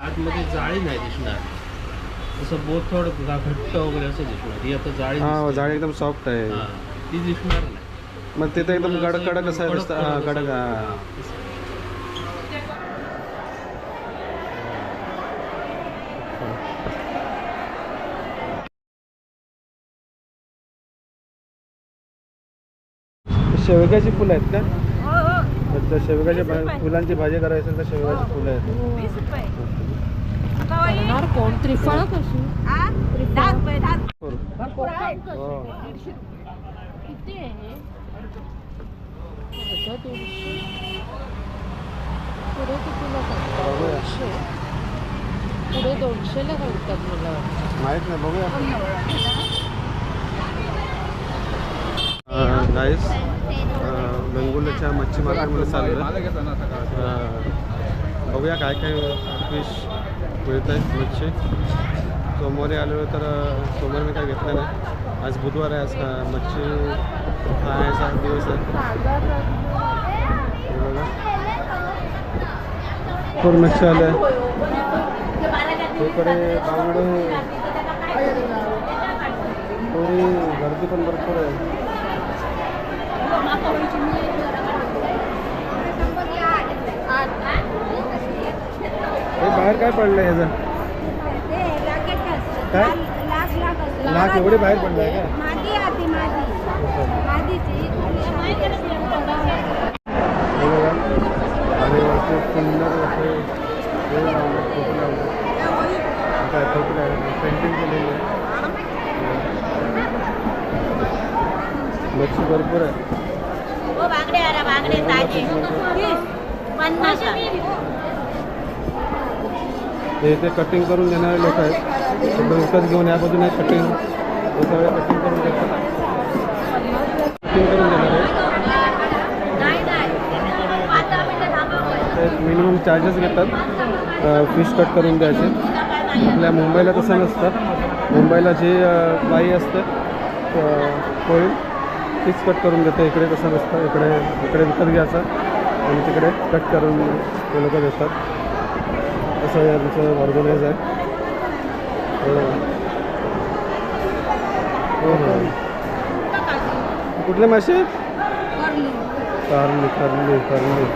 आतमध्ये जाळी नाही दिसणार. असं बोथोड घट्ट वगैरे असं दिसणार. ही आता जाळी हा दिसते. जाळी एकदम सॉफ्ट आहे. हा, ती दिसणार नाही. मग तिथे एकदम कडक कडक असं हा कडक हा. शेवग्याची फुलं आहेत का? भा- फुलांची भाजी करायची असेल तर शेवग्याची फुलं आहेत वीस रुपये कवाई? करणार कोण त्रिफळा कशी? दहा रुपये दहा रुपये. भरपूर. भरपूर आहे हो. किती आहे अर्धा दीडशे पुढे कितीला करतात बघूया. दोनशे पुढे दोनशेला घालतात मला वाटतं माहीत नाही बघूया गाईस गंगोलच्या मच्छी मार्केटमध्ये चालू आहे. बघूया काय काय फिश मिळत आहेत मच्छी. सोमवारी आलेलो तर सोमवारी मी काय घेतलं नाही. आज बुधवार आहे आज का- मच्छी सात दिवस आहे. हे बघा. भरपूर मच्छी आले. इकडे बांगडे. थोडी गर्दी पण भरपूर आहे. बाहेर काय पडलं ह्याचं? काय? लाख एवढे बाहेर पडलं आहे का आणि पेंटिंग केलेली आहे. मच्छी भरपूर आहे. बांगडे ताजे पन्नास हे ते कटिंग करून देणारे लोक आहेत. सगळं विकत घेऊन या बाजूने कटिंग हे सगळं कटिंग करून देतात. कटिंग करून देणार मिनिमम चार्जेस घेतात. फिश कट करून द्यायचे. आपल्या मुंबईला तसं नसतं. मुंबईला जे बाई असतं कोळी तीच कट करून देते. इकडे तसं नसतं. इकडे इकडे विकत घ्यायचं. आणि तिकडे कट करून ते लोक देतात. असं यांचं ऑर्गनाईज आहे. हो. हो. हो कुठले मासे? कारली कारली कारली.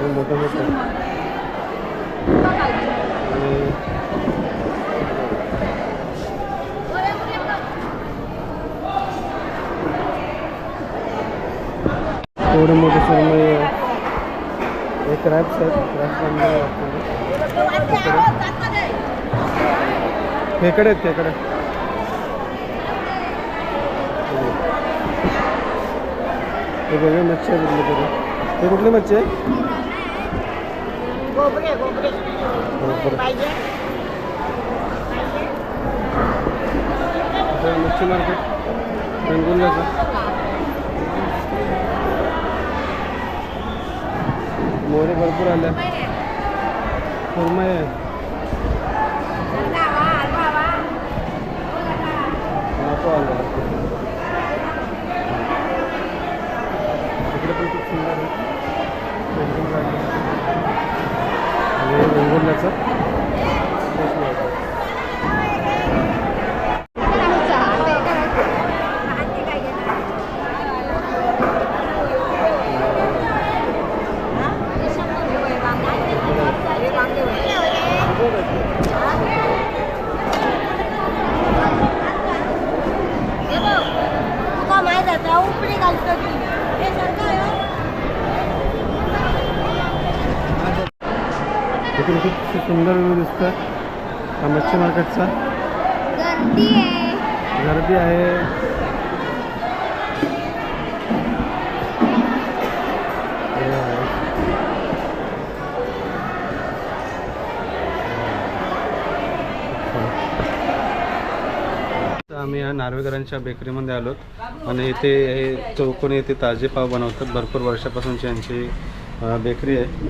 हे मोठं मोठं आणि एवढे मोठे सुरमई हे क्रॅप्स आहेत क्रॅप्स खेकडे आहेत खेकडे हे वेगळे मच्छी आहे कुठली तरी. हे कुठली मच्छी आहे? मच्छी मार्केट रंगुल्याचं मोरे भरपूर आल्या. सुरमई. आहे नको आलं. तिकडे पण खूप सुंदर आहे. रंगोल्याचं fish market. तुका माहीत आहे उपडी घालतो ती हे सरकार इकडे खूप सुंदर व्ह्यू दिसतोय. हा मच्छी मार्केटचा. गर्दी आहे. आम्ही या नार्वेकरांच्या बेकरीमध्ये आलोत आणि इथे हे चौकोनी इथे ताजे पाव बनवतात. भरपूर वर्षापासूनची यांची बेकरी आहे.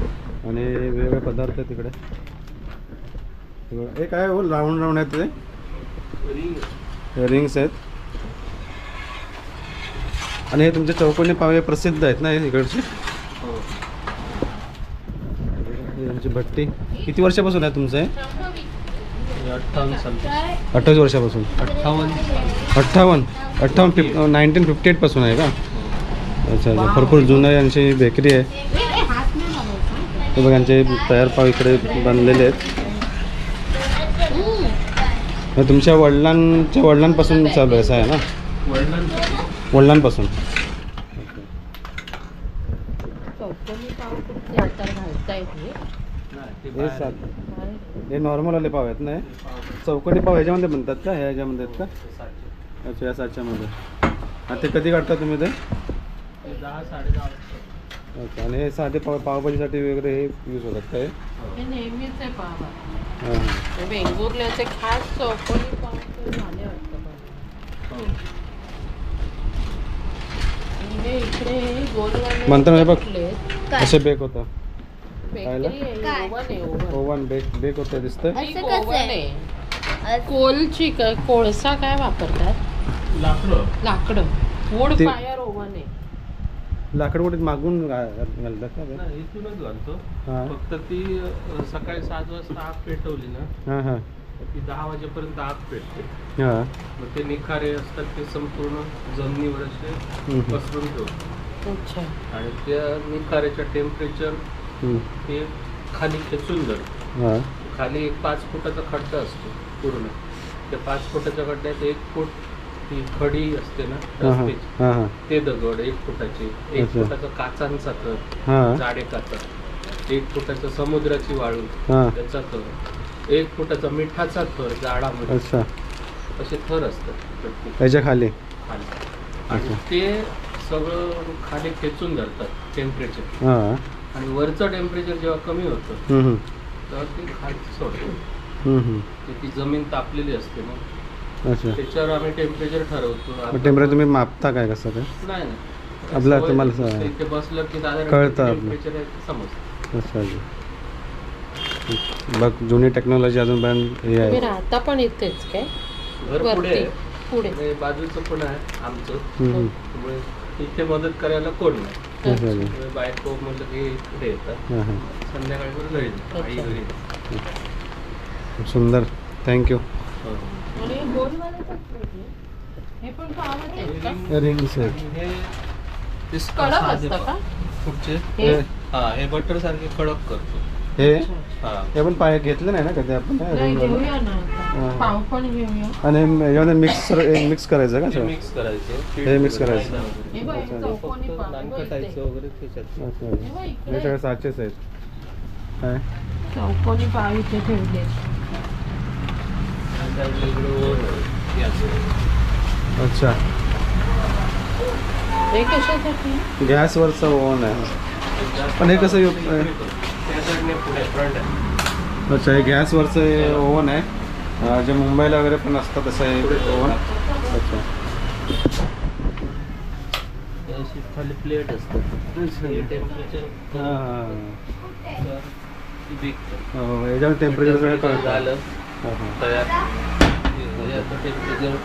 आणि वेगवेगळे पदार्थ आहेत तिकडे. हे काय हो राऊंड राऊंड आहेत ते? रिंग्स आहेत. आणि हे तुमचे चौकोनी पावे हे प्रसिद्ध आहेत ना हे इकडचे? भट्टी. किती वर्षापासून आहे तुमचं हे? अठ्ठावन्न अठ्ठावीस वर्षापासून. अठ्ठावन्न. अठ्ठावन्न अठ्ठावन्न फिफ नाईन्टीन फिफ्टी एटपासून आहे का? अच्छा अच्छा. भरपूर जुनं यांची बेकरी आहे. हे बघा यांचे तयार पाव इकडे बनलेले आहेत. तुमच्या वडिलांच्या वडिलांपासून चालू आहे असं आहे ना? वडिलांपासून. हे सात. हे नॉर्मल आले पाव आहेत ना चौकटी पाव ह्याच्यामध्ये बनतात का? ह्याच्यामध्ये आहेत का? अच्छा या सातच्यामध्ये. आणि ते कधी काढता तुम्ही ते? दहा साडेदहा अच्छा आणि हे साधे पाव पावभाजीसाठी वगैरे हे यूज होतात का हे? वेंगुर्ल्याचे खास चौकोनी तर झाले वाटतं इकडे म्हणतो ना बघ. असे बेक होतं? ओव्हन बेक बेक होतं दिसतंय. असं कसं ओव्हन आहे? आहे. कोलची काय कोळसा काय वापरतात? लाकडं. लाकडं. वूड फायर ओव्हन आहे. लाकड कुठे मागून घा- घालतात का ते? नाही, इथूनच घालतो. हां. फक्त ती अ, सकाळी सात वाजता आग पेटवली ना हां हां. तर ती दहा वाजेपर्यंत आग पेटते. हां. मग ते निखारे असतात ते संपूर्ण जमिनीवर असे हम्म. पसरून ठेवतो अच्छा. आणि त्या निखाऱ्याच्या टेम्परेचर हम्म. ते खाली खेचून जातं. हां. खाली एक पाच फुटाचा खड्डा असतो पूर्ण. त्या पाच फुटाच्या खड्ड्यात एक फूट ती खडी असते ना रस्त्याची हां. हां ते दगड एक फुटाचे एक अच्छा. फुटाचा काचांचा थर हां. जाडे काचा एक फुटाचा समुद्राची वाळू हां. त्याचा थर. एक फुटाचा मिठाचा थर जाडामध्ये अच्छा. असे थर असतात प्रत्येक. याच्या खाली? खाली. आणि ते सगळं खाली खेचून धरतात टेम्परेचर हां. आणि वरचं टेम्परेचर जेव्हा कमी होतं हम्म, हम्म. तेव्हा ते खाली सोडतं हम्म, हम्म. ते ती जमीन तापलेली असते ना अच्छा. त्याच्यावर आम्ही टेम्परेचर ठरवतो. मग टेम्परेचर तुम्ही मापता काय कसं काय नाही नाही. आपलं सवय तुम्हाला असते. स- इथे बसलं की साधारण कळतं आपलं. टेम्परेचर आहे ते समजतं. अच्छा अच्छा. बघ जुनी टेक्नॉलॉजी अजून पण हे तुम्ही आहे राहता पण इथेच काय? घर पुढे वरती आहे. पुढे. आणि बाजूचं पण आहे आमचं. हम्म, हम्म. त्यामुळे इथे मदत करायला कोण नाही. अच्छा अच्छा. त्यामुळे बायको म्हणलं की इकडे येतात हां हां. संध्याकाळी घरी. आई. खूप सुंदर. थँक्यू हो. हे? हे हे कडक असतं का? कुठचे? हे? हा हे बटर सारखे कडक करतो. हे? हा. हे पण पाय घेतलं नाही ना कधी आपण? नाही, ring वालं? घेऊया ना आता. हा. पाव पण घेऊया. आणि यामध्ये मिक्स मिक्स करायचं का ते सर? मिक्स करायचे. हे mix करायचं. हे बघ, अच्छा. हे चौकोनी फक्त पाव हे नान बघ कटायचं इथे. वगैरे त्याच्यात. अच्छा. हे बघ इकडे. हे सगळे साचेच आहेत. काय? चौकोनी पाव इथे ठेवले आणि त्या वेगळं ओव्हन आहे. याचं. अच्छा. हे कशासाठी? गॅसवरचं ओव्हन आहे. पण हे कसं अच्छा हे गॅसवरचं ओव्हन आहे. जे मुंबईला वगैरे पण असतं तसं हे ओव्हन. अच्छा. खाली प्लेट असते हे. टेम्परेचर हां याच्यावर टेम्परेचर झालं. तयार. हे टेम्परेचर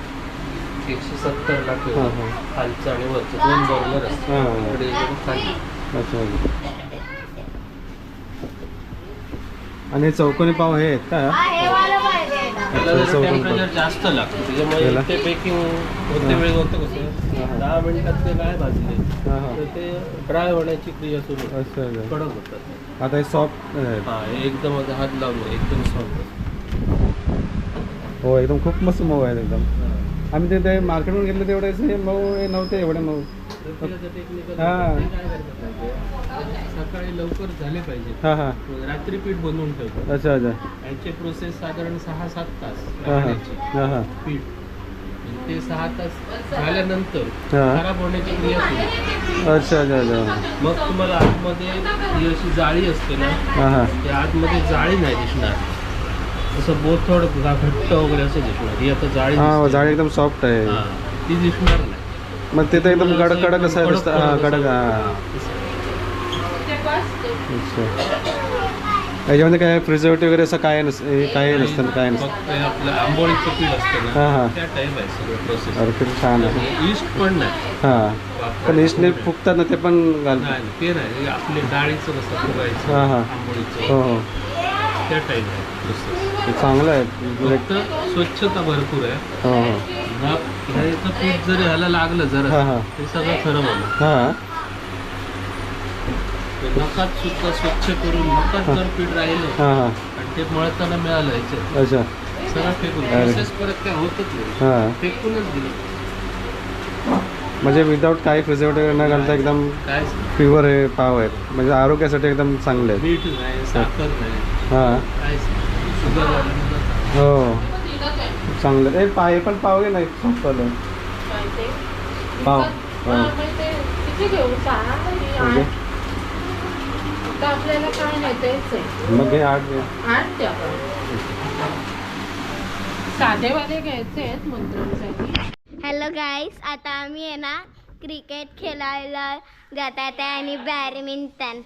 एकशे सत्तरला हां ठेवलं हां. खालचं आणि वरचं दोन बर्नर असतात. हां. खाली. अच्छा. आणि चौकोनी पाव हे आहेत का. जास्त लागतं. त्याच्यामुळे? ते बेकिंग होते वेळ होतं कसं? हां. दहा मिनिटात ते काय भाजले. तर ते ड्राय होण्याची क्रिया सुरू कडक होतात. आता हे सॉफ्ट एकदम हात लावले एकदम सॉफ्ट हो एकदम खूप मस्त मऊ आहेत एकदम. आम्ही ते ते मार्केटमध्ये घेतलं तेवढे हे मऊ हे नव्हते एवढे मऊ. हां. सकाळी लवकर झाले पाहिजे हां हां. रात्री पीठ बनवून ठेवतात. अच्छा अच्छा. याची प्रोसेस साधारण सहा सात तास हां हां. हां हां. पीठ. ते सहा तास झाल्यानंतर हां. खराब होण्याची क्रिया. अच्छा अच्छा अच्छा. मग तुम्हाला आतमध्ये ही अशी जाळी असते ना त्या आतमध्ये जाळी नाही दिसणार. असं बोथड घा- घट्ट वगैरे असं दिसणार. ही आता जाळी हां दिसते. एकदम सॉफ्ट आहे. हां, ती दिसणार नाही. मग ते तर एकदम कडक कडक असं कडक- दिसतं? हां कडक. हां. तसं. अच्छा. याच्यामध्ये काय प्रिझर्वेटिव्ह वगैरे असं काय नस हे काय नसतं काय नसतं? फक्त हे आपलं आंबोळीचं पीठ असतं हां, हां. ना त्या टाईप आहे सगळं प्रोसेस अरे किती छान आहे. ईस्ट पण नाही. हां. पण इस्टने फुगतात ना ते पण घालतात. नाही ते नाही. हे आपले डाळीचं कसं फुगायचं हां हां. आंबोळीचं. हो हो. त्या टाईप आहे. हे चांगलं आहे. फक्त स्वच्छता भरपूर आहे. हां हां. ह्या ह्याचं पीठ जरी ह्याला लागलं हां जरा ते सगळं हां. ते नकात सुद्धा स्वच्छ करून नकात जर पीठ राहिलं हां हां. आणि ते मळताना मिळालं ह्याच्यात अच्छा. सगळं फेकून अरे. परत काय होतच नाही. हां. फेकूनच दिलं. म्हणजे विदाऊट काही प्रिझर्वेटिव्ह न घालता एकदम काय प्युअर हे पाव आहेत. म्हणजे आरोग्यासाठी एकदम चांगले आहेत. मीठ नाही साखर नाही हां. हो. चांगलं. ए पाय पण पाव ते पाव. ते आपल्याला काय नाही तेच आहे. मग हे आठ घे. आठ द्या पण. साधेवाले घ्यायचे आहेत मंत्र्यांसाठी. हॅलो गाईस आता आम्ही आहे ना क्रिकेट खेळायला जातात आहे आणि बॅडमिंटन.